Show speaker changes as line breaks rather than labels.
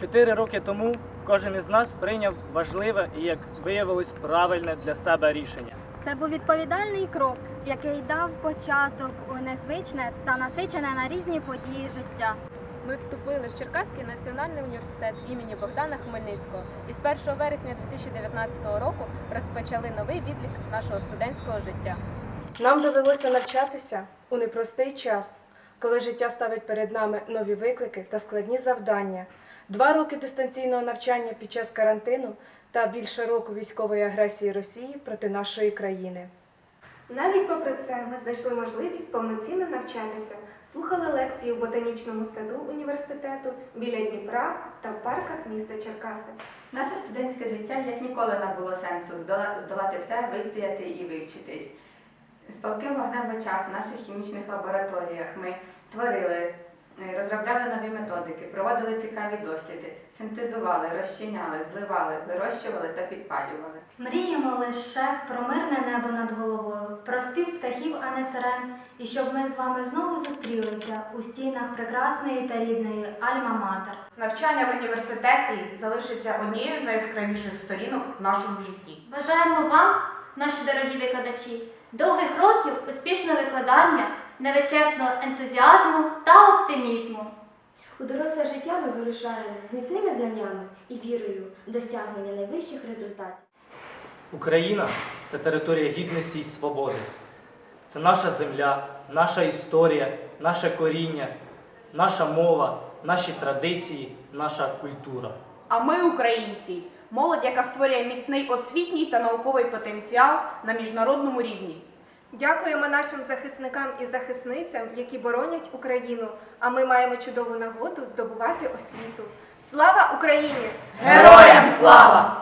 Чотири роки тому кожен із нас прийняв важливе і, як виявилось, правильне для себе рішення.
Це був відповідальний крок, який дав початок у незвичне та насичене на різні події життя.
Ми вступили в Черкаський національний університет імені Богдана Хмельницького і з 1 вересня 2019 року розпочали новий відлік нашого студентського життя.
Нам довелося навчатися у непростий час, коли життя ставить перед нами нові виклики та складні завдання. Два роки дистанційного навчання під час карантину та більше року військової агресії Росії проти нашої країни.
Навіть попри це ми знайшли можливість повноцінно навчатися, слухали лекції в ботанічному саду університету біля Дніпра та в парках міста Черкаси.
Наше студентське життя як ніколи не було сенсу здола- здолати все, вистояти і вивчитись. З палким вогнем в очах в наших хімічних лабораторіях ми творили, е, розробляли нові методики, проводили цікаві досліди, синтезували, розчиняли, зливали, вирощували та підпалювали.
Мріємо лише про мирне небо над головою, про спів птахів, а не сирен, і щоб ми з вами знову зустрілися у стінах прекрасної та рідної Альма-Матер.
Навчання в університеті залишиться однією з найяскравіших сторінок в нашому житті.
Бажаємо вам, наші дорогі викладачі, довгих років успішного викладання, невичерпного ентузіазму та оптимізму.
У доросле життя ми вирушаємо з міцними знаннями і вірою в досягнення найвищих результатів.
Україна це територія гідності і свободи. Це наша земля, наша історія, наше коріння, наша мова, наші традиції, наша культура.
А ми, українці, молодь, яка створює міцний освітній та науковий потенціал на міжнародному рівні.
Дякуємо нашим захисникам і захисницям, які боронять Україну. А ми маємо чудову нагоду здобувати освіту. Слава Україні!
Героям слава!